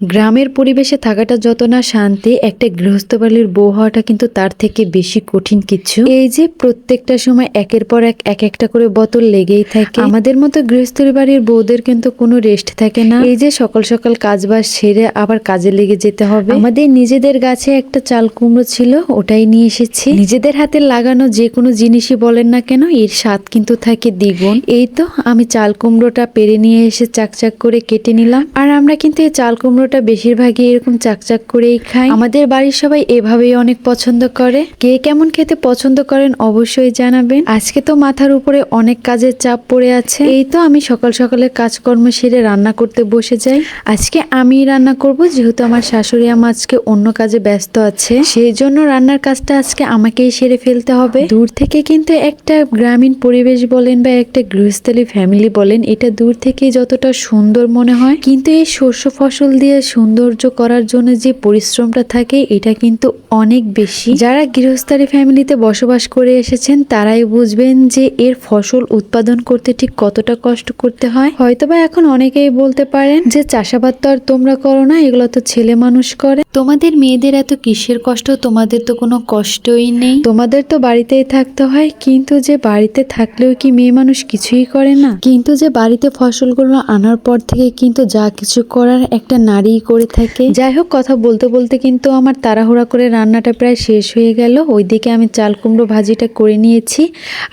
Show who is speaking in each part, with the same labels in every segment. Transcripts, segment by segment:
Speaker 1: গ্রামের পরিবেশে থাকাটা যত না শান্তি, একটা গৃহস্থ বাড়ির বউ হওয়াটা কিন্তু তার থেকে বেশি কঠিন কিছু। এই যে প্রত্যেকটা সময় একের পর এক এক একটা করে বোতল লেগেই থাকে। আমাদের মতো গৃহস্থের বাড়ির বউদের কিন্তু কোনো রেস্ট থাকে না। এই যে সকাল সকাল কাজ বাজ সেরে আবার কাজে লেগে যেতে হবে। আমাদের নিজেদের গাছে একটা চাল কুমড়ো ছিল, ওটাই নিয়ে এসেছি। নিজেদের হাতে লাগানো যে কোনো জিনিসই বলেন না কেন, এর স্বাদ কিন্তু থাকে দ্বিগুণ। এই তো আমি চাল কুমড়োটা পেরে নিয়ে এসে চাকচাক করে কেটে নিলাম। আর আমরা কিন্তু এই চাল কুমড়োটা বেশিরভাগই এরকম চাকচাক করেই খাই আমাদের বাড়ির সবাই এভাবেই অনেক পছন্দ করে। কে কেমন খেতে পছন্দ করেন অবশ্যই জানাবেন। আজকে তো মাথার উপরে অনেক কাজের চাপ পড়ে আছে। এই তো আমি সকাল সকালে কাজকর্ম সেরে রান্না করতে বসে যাই। আজকে আমি রান্না করব, যেহেতু আমার শাশুড়ি আমা আজকে অন্য কাজে ব্যস্ত আছে। সেই জন্য রান্নার কাজটা আজকে আমাকেই সেরে ফেলতে হবে। দূর থেকে কিন্তু একটা গ্রামীণ পরিবেশ বলেন বা একটা গৃহস্থলী ফ্যামিলি বলেন, এটা দূর থেকে যতটা সুন্দর মনে হয়। কিন্তু এই শস্য ফসল দিয়ে সৌন্দর্য করার জন্য যে পরিশ্রমটা থাকে, এটা কিন্তু অনেক বেশি। যারা গৃহস্থালী ফ্যামিলিতে বসবাস করে এসেছেন, তারাই বুঝবেন যে এর ফসল উৎপাদন করতে ঠিক কতটা কষ্ট করতে হয়। হয়তোবা এখন অনেকেই বলতে পারেন যে, চাষাবাদ তো আর তোমরা করো না, এগুলো তো ছেলে মানুষ করে। তোমাদের মেয়েদের এত কিসের কষ্ট? তোমাদের তো কোনো কষ্টই নেই। তোমাদের তো বাড়িতেই থাকতে হয়, কিন্তু যে বাড়িতে থাকলেও কি মেয়ে মানুষ কিছুই করে না? কিন্তু যে বাড়িতে ফসলগুলো আনার পর থেকে কিন্তু যা কিছু করার একটা নারীই করে থাকে। যাই হোক, কথা বলতে বলতে কিন্তু আমার তাড়াহুড়া করে রান্নাটা প্রায় শেষ হয়ে গেল। ওইদিকে আমি চাল কুমড়ো ভাজিটা করে নিয়েছি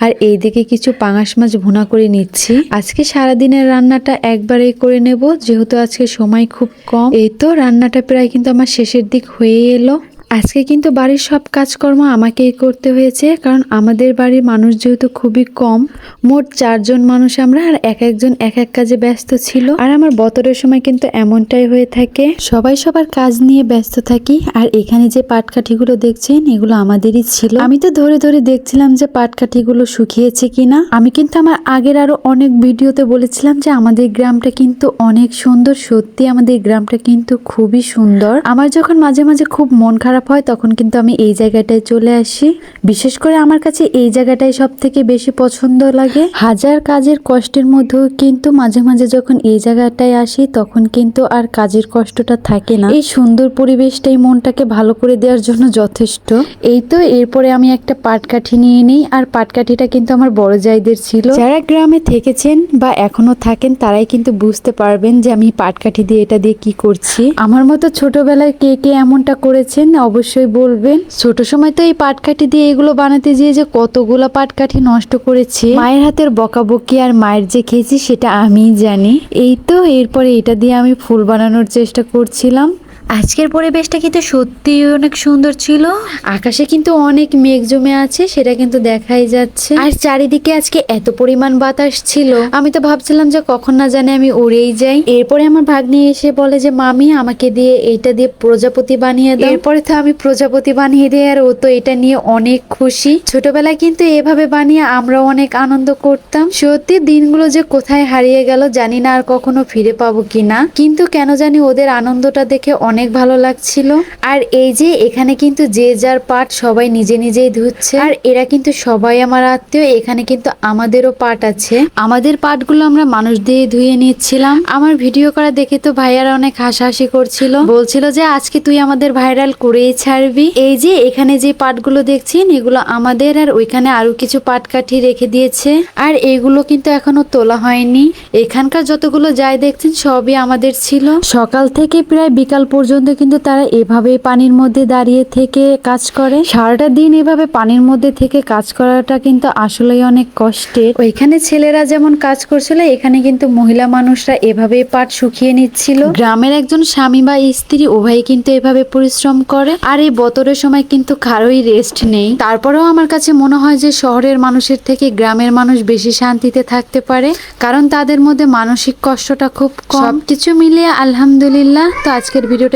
Speaker 1: আর এইদিকে কিছু পাঙাশ মাছ ভুনা করে নিচ্ছি। আজকে সারাদিনের রান্নাটা একবারেই করে নেব, যেহেতু আজকে সময় খুব কম। এই তো, রান্নাটা প্রায় কিন্তু আমার শেষের দিক হয়ে এলো। আজকে কিন্তু বাড়ির সব কাজকর্ম আমাকেই করতে হয়েছে, কারণ আমাদের বাড়ির মানুষ যেহেতু খুবই কম, মোট চারজন মানুষ আমরা আর এক একজন এক এক কাজে ব্যস্ত ছিল। আর আমার বতরের সময় কিন্তু এমনটাই হয়ে থাকে। সবাই সবার কাজ নিয়ে ব্যস্ত থাকি, আর এখানে যে পাটকাঠিগুলো দেখছেন, এগুলো আমাদেরই ছিল। আমি তো ধরে ধরে দেখছিলাম যে পাটকাঠিগুলো শুকিয়েছে কিনা। আমি কিন্তু আমার আগের আরও অনেক ভিডিওতে বলেছিলাম যে আমাদের গ্রামটা কিন্তু অনেক সুন্দর, সত্যি আমাদের গ্রামটা কিন্তু খুবই সুন্দর। আমার যখন মাঝে মাঝে খুব মন খারাপ হয়, তখন কিন্তু আমি এই জায়গাটায় চলে আসি। বিশেষ করে আমার কাছে এই জায়গাটাই সব থেকে বেশি পছন্দ লাগে। হাজার কাজের কষ্টের মধ্যেও কিন্তু মাঝে মাঝে যখন এই জায়গাটায় আসি, তখন কিন্তু আর কাজের কষ্টটা থাকে না। এই সুন্দর পরিবেশটাই মনটাকে ভালো করে দেওয়ার জন্য যথেষ্ট। এই তো এরপরে আমি একটা পাটকাঠি নিয়ে নিই, আর পাটকাঠিটা কিন্তু আমার বড় জায়দের ছিল। যারা গ্রামে থেকেছেন বা এখনও থাকেন, তারাই কিন্তু বুঝতে পারবেন যে আমি পাটকাঠি দিয়ে এটা দিয়ে কি করছি। আমার মতো ছোটবেলায় কে কে এমনটা করেছেন অবশ্যই বলবেন। ছোট সময় তো এই পাটকাঠি দিয়ে এগুলো বানাতে যেয়ে যে কতগুলো পাটকাঠি নষ্ট করেছি। মায়ের হাতের বকাবকি আর মায়ের যে খেয়েছি সেটা আমি জানি। এই তো, এরপরে এটা দিয়ে আমি ফুল বানানোর চেষ্টা করছিলাম। আজকের পরিবেশটা কিন্তু সত্যিই অনেক সুন্দর ছিল। আকাশে কিন্তু অনেক মেঘ জমে আছে, সেটা কিন্তু দেখাই যাচ্ছে। আর চারিদিকে আজকে এত পরিমাণ বাতাস ছিল। আমি তো ভাবছিলাম যে কখন না জানে আমি উড়েই যাই। এরপরে আমার ভাগ্নি এসে বলে যে, মামি, আমাকে দিয়ে এটা দিয়ে প্রজাপতি বানিয়ে দাও। এরপরে তো আমি প্রজাপতি বানিয়ে দিই, আর ও তো এটা নিয়ে অনেক খুশি। ছোটবেলায় কিন্তু এভাবে বানিয়ে আমরাও অনেক আনন্দ করতাম। সত্যি, দিনগুলো যে কোথায় হারিয়ে গেল জানি না আর কখনো ফিরে পাবো কিনা। কিন্তু কেন জানি ওদের আনন্দটা দেখে অনেক ভালো লাগছিল। আর এই যে এখানে কিন্তু যে যার পাট সবাই নিজে নিজেই ধুচ্ছে। আর এরা কিন্তু সবাই আমার আত্মীয়, এখানে কিন্তু আমাদেরও পাট আছে। আমাদের পাটগুলো আমরা মানুষ দিয়ে ধুয়ে নিচ্ছিলাম। আমার ভিডিও করা দেখে তো ভাইয়ারা অনেক হাসাহাসি করছিল। বলছিল যে, আজকে তুই আমাদের ভাইরাল করেই ছাড়বি। এই যে এখানে যে পাটগুলো দেখছেন, এগুলো আমাদের আর ওইখানে আরও কিছু পাট কাঠি রেখে দিয়েছে। আর এগুলো কিন্তু এখনও তোলা হয়নি। এখানকার যতগুলো যাই দেখছেন, সবই আমাদের ছিল। সকাল থেকে প্রায় বিকাল পর্যন্ত কিন্তু তারা এভাবে পানির মধ্যে দাঁড়িয়ে থেকে কাজ করে। সারাটা দিন এভাবে পানির মধ্যে থেকে কাজ করাটা কিন্তু আসলেই অনেক কষ্টের। ওইখানে ছেলেরা যেমন কাজ করছিল এখানে কিন্তু মহিলা মানুষরা এভাবে পাট শুকিয়ে নিচ্ছিল। গ্রামের একজন স্বামী বা স্ত্রী উভয় কিন্তু এভাবে পরিশ্রম করে। আর এই বতরের সময় কিন্তু কারোই রেস্ট নেই। তারপরেও আমার কাছে মনে হয় যে শহরের মানুষের থেকে গ্রামের মানুষ বেশি শান্তিতে থাকতে পারে। কারণ তাদের মধ্যে মানসিক কষ্টটা খুব কম। কিছু মিলিয়ে আলহামদুলিল্লাহ। তো আজকের ভিডিওটা